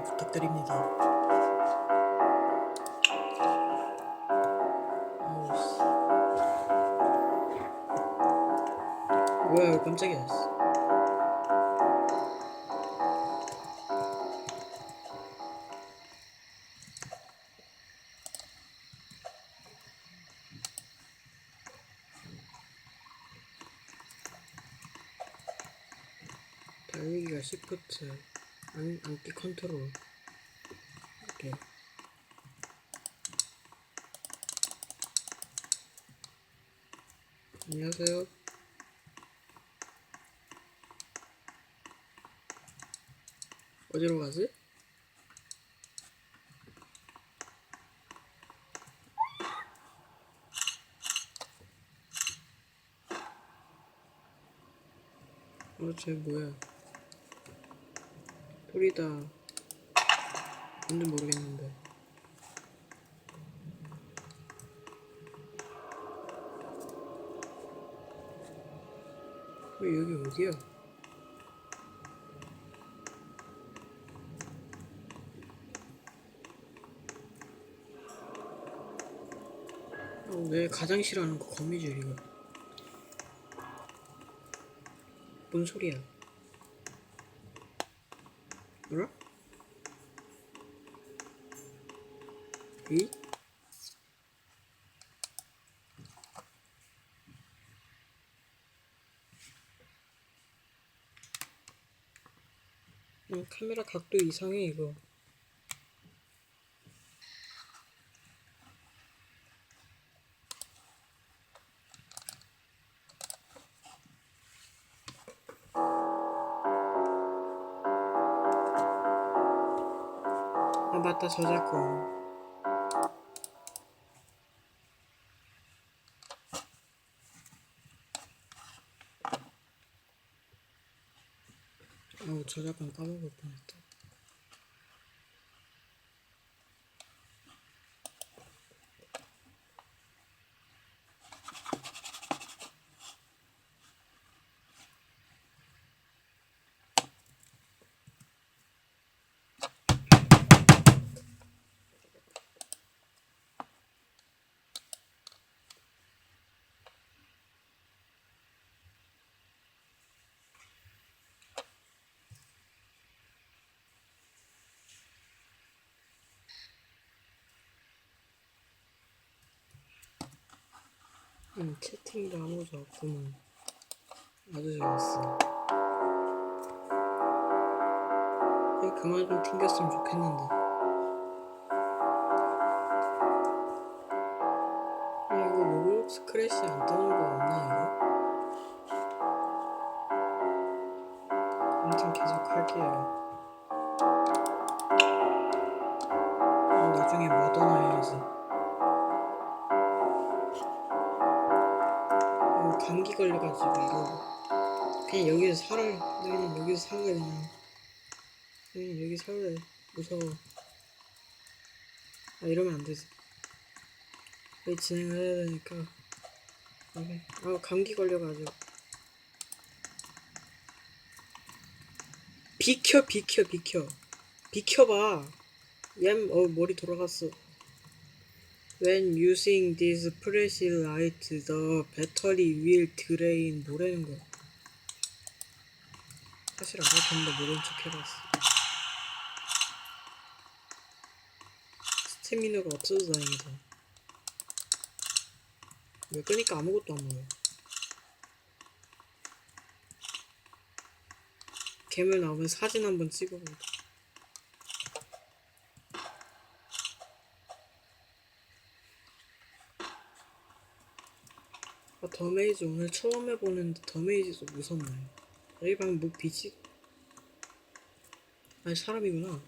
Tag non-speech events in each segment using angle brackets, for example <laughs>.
이해 부탁드립니다. 뭐야 깜짝이야. 씨. 달리기가 시프트 안, 안기 컨트롤 이렇게 안녕하세요 어디로 가지? 어, 쟤 뭐야? 돌이다. 뭔지 모르겠는데. 왜 여기 어디야? 어, 내 가장 싫어하는 거 거미줄 이거. 뭔 소리야? 뭐라? 이? 음, 카메라 각도 이상해 이거. 맞다 저작권. 아우 저작권 까먹을 뻔했다. 음, 채팅도 아무도 없구만. 아주 좋았어. 그냥 그만 좀 튕겼으면 좋겠는데. 아, 이거 로블록스 크래시 안 뜨는 거 없나, 이거? 아무튼 계속 할게요. 어, 나중에 뭐더나 해야지. 감기 걸려가지고 이거 그냥 여기서 살아. 나 그냥 여기서 살래 그냥 그냥 여기 살래 무서워. 아 이러면 안 되지. 빨리 진행을 해야 되니까. 오케이. 아 감기 걸려가지고. 비켜 비켜 비켜. 비켜봐. 얌 어 머리 돌아갔어 When using this flashlight, the battery will drain. 뭐라는 거야? 사실 알아듣는데 모른 척 해봤어. 스태미너가 없어서 다행이다. 왜 끄니까 아무것도 안 보여. 괴물 나오면 사진 한번 찍어보자. 아, 더메이즈 오늘 처음 해보는데 더메이즈도 무섭네. 여기 방금 뭐 빛이 아니 사람이구나.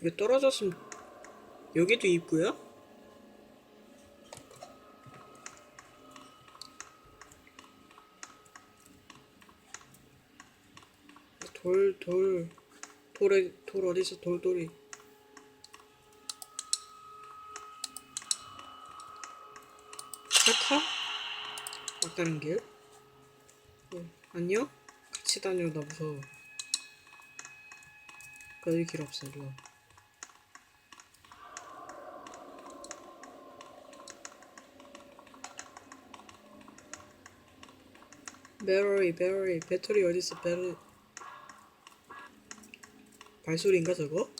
이게 떨어졌으면 여기도 입구야? 돌, 돌. 돌에, 돌 어디서 돌돌이. 카타? 아, 막다른 길? 어, 안녕? 같이 다녀, 나 무서워. 여기 길 없어, 이리 와. 배터리 배터리 배터리 어디 있어 배터리 발소리인가 저거?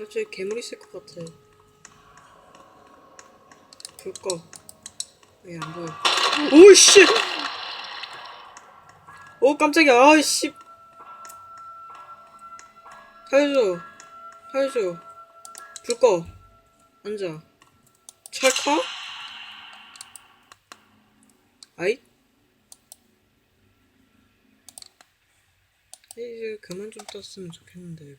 야, 저기 괴물 있을 것 같아. 불 꺼. 여기 안 보여. 오, 씨! 오, 깜짝이야. 아, 씨. 살려줘. 살려줘. 불 꺼. 앉아. 찰까? 아이? 이제 그만 좀 떴으면 좋겠는데.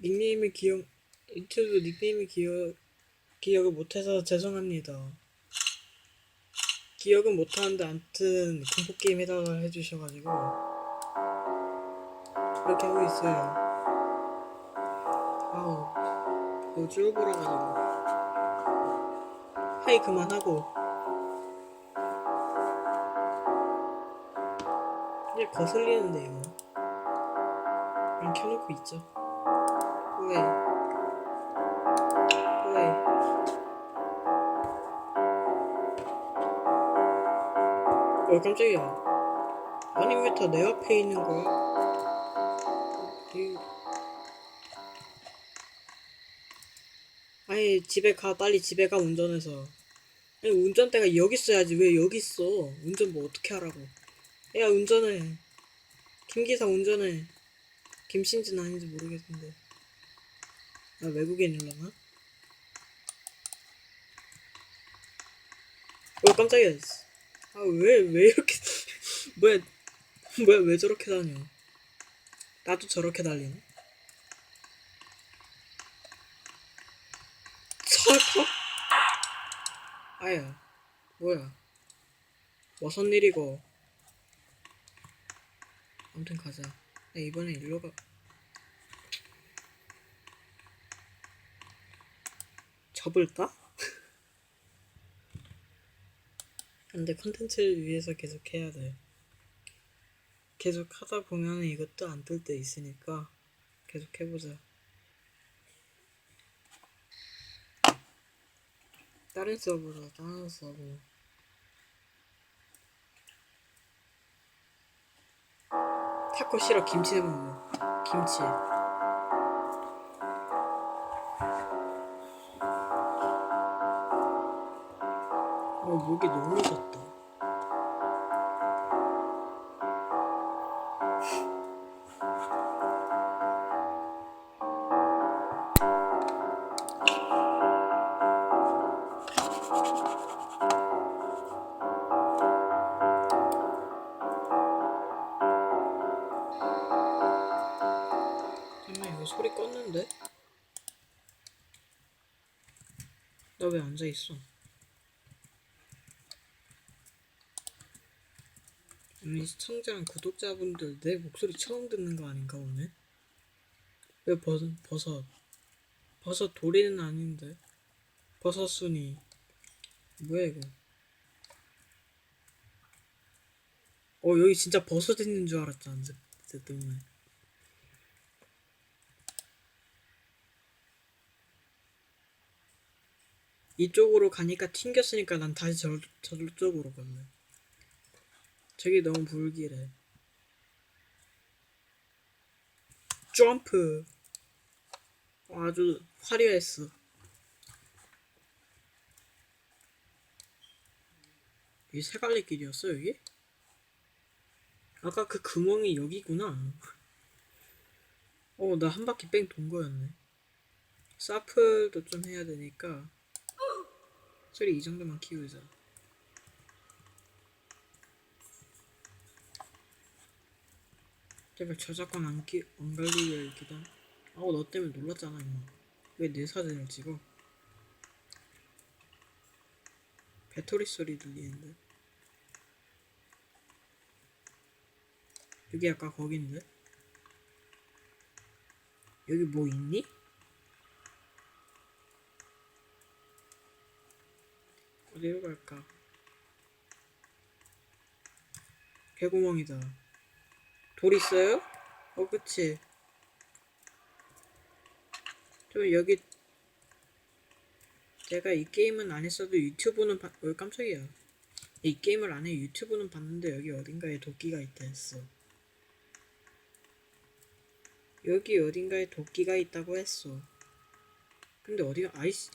닉네임을 기억 유튜브 닉네임을 기억 기억을 못해서 죄송합니다. 기억은 못하는데 암튼 공포 게임 해달라 해주셔가지고 그렇게 하고 있어요. 아우 너무 쫄보라가지고 하이 그만하고 이제 거슬리는데 이거 그냥 켜놓고 있죠. 왜? 왜? 어 깜짝이야 아니 왜 다 내 앞에 있는 거야? 집에 가 빨리 집에 가 운전해서. 아니 운전대가 여기 있어야지. 왜 여기 있어? 운전 뭐 어떻게 하라고. 야 운전해. 김기사 운전해. 김신진 아닌지 모르겠는데. 나 외국인이려나? 어 깜짝이야 아왜왜 이렇게 <laughs> 뭐야 뭐야 왜 저렇게 다녀? 나도 저렇게 달리네 차가? 아야 뭐야 무슨 일이고 아무튼 가자 나 이번에 일로 가 접을까? <laughs> 근데 컨텐츠를 위해서 계속 해야 돼. 계속 하다 보면 이것도 안 뜰 때 있으니까 계속 해보자. 다른 서버다, 다른 서버. 타코 싫어, 김치 먹어. 김치. 어, 목이 너무 졌다. 왜 앉아있어? 아니 시청자랑 구독자분들 내 목소리 처음 듣는 거 아닌가 오늘? 왜 버섯 버섯 버섯 도리는 아닌데 버섯 순이 뭐야 이거? 어 여기 진짜 버섯 있는 줄 알았잖아 제, 제때문에 이쪽으로 가니까 튕겼으니까 난 다시 저, 저쪽으로 갈래 저기 너무 불길해. 점프. 아주 화려했어. 이 세갈래 길이었어 여기? 아까 그 구멍이 여기구나. 어, 나 한 바퀴 뺑 돈 거였네. 사플도 좀 해야 되니까 소리 이 정도만 키우자. 제발 저작권 안, 끼, 안 걸리게 기다. 아우 너 때문에 놀랐잖아 임마. 왜 내 사진을 찍어? 배터리 소리 들리는데 여기 아까 거긴데 여기 뭐 있니? 어디로 갈까? 개구멍이다. 돌 있어요? 어, 그치. 저 여기 제가 이 게임은 안 했어도 유튜브는 봐... 어, 깜짝이야. 이 게임을 안 해 유튜브는 봤는데 여기 어딘가에 도끼가 있다 했어. 여기 어딘가에 도끼가 있다고 했어. 근데 어디가 아이씨.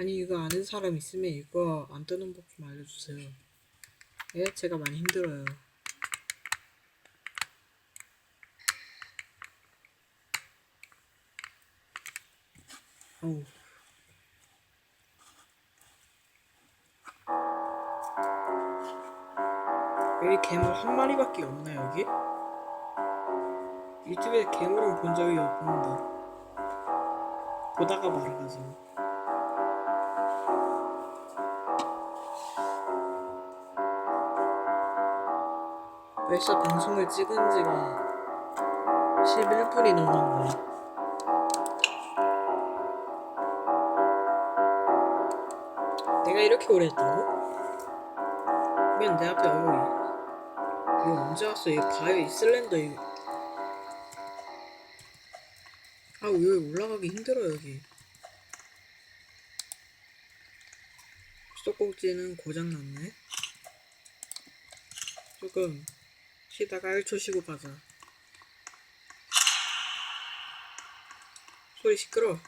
아니 이거 아는 사람 있으면 이거 안 뜨는 법 좀 알려주세요. 예, 제가 많이 힘들어요. 어우. 여기 괴물 한 마리밖에 없나 여기? 유튜브에 괴물은 본 적이 없는데 보다가 말아가지고 벌써 방송을 찍은 지가 11분이 넘었네 내가 이렇게 오래 했다고? 그냥 내 앞에 어이 이거 언제 왔어? 이 슬렌더 이거 아 여기 올라가기 힘들어 여기. 수도꼭지는 고장났네. 조금 쉬다가 1초 쉬고 가자 소리 시끄러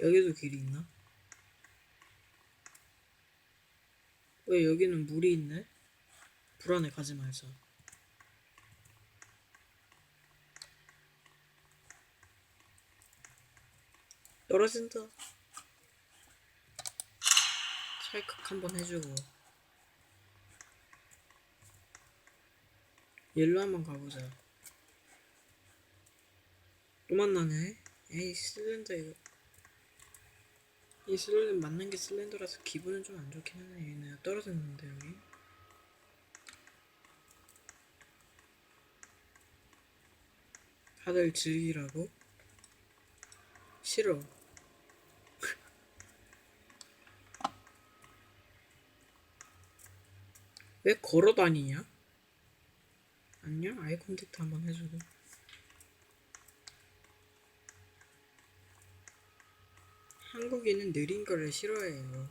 여기도 길이 있나? 왜 여기는 물이 있네? 불안해 가지 말자. 떨어진다. 찰칵 한번 해주고. 일로 한번 가보자. 또 만나네? 에이 슬렌더 이거. 이 슬렌더 맞는 게 슬렌더라서 기분은 좀 안 좋긴 하네. 얘네 떨어졌는데 여기. 다들 즐기라고? 싫어. 왜 걸어 다니냐? 안녕? 아이 컨택트 한번 해주고. 한국인은 느린 거를 싫어해요.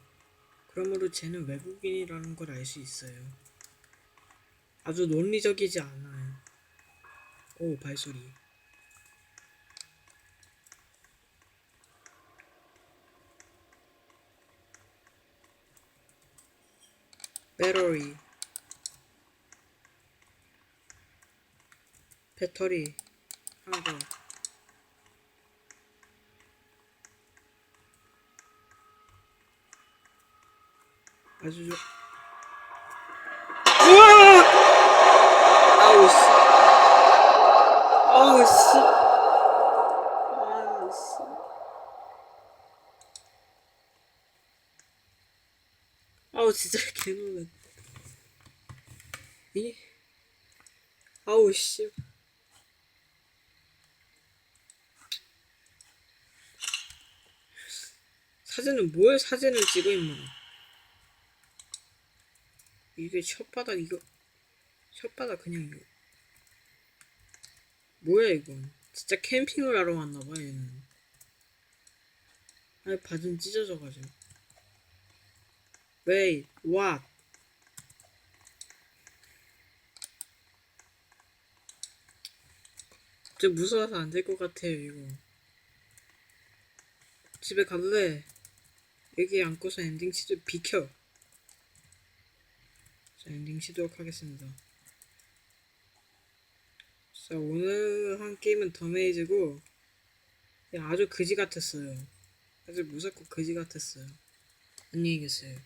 그러므로 쟤는 외국인이라는 걸 알 수 있어요. 아주 논리적이지 않아요. 오, 발소리. 배터리 배터리 하나 더. 아주 좋 우와! 아우 씨. 아우 씨. 아우 씨. 아우 진짜 <laughs> 개놀랐 이? 아우 씨 사진은 뭘 사진을 찍어 임마. 이게 혓바닥 이거. 혓바닥 그냥 이거. 뭐야 이건. 진짜 캠핑을 하러 왔나봐 얘는. 아니 바지는 찢어져가지고. Wait? 저 무서워서 안 될 것 같아요 이거. 집에 갈래 여기 앉고서 엔딩 시도 비켜 자 엔딩 시도록 하겠습니다 자 오늘 한 게임은 더메이즈고 아주 그지 같았어요 아주 무섭고 거지 같았어요. 안녕히 계세요.